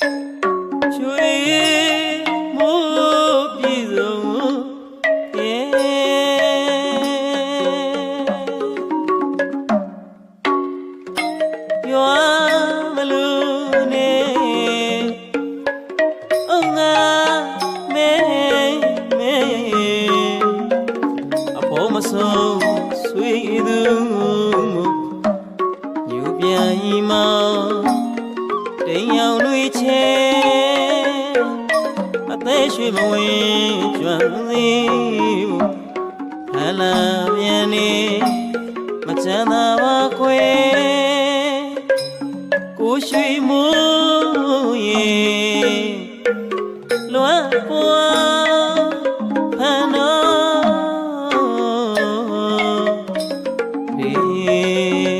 ရွှေမိုးပြည်စုံရဲ့ရွာမလူနေအငါမဲမဲအဖို့မဆုံးဆွေသူညူပြန်မှာ တိမ်ရောင်လွေချဲအသက်ရွှေမဝင်ကျွမ်းသည်ဟလာပြန်နေမချမ်းသာပါခွေကိုရွှေမိုးရေလွမ်းပွားဖန်တော်ဒီ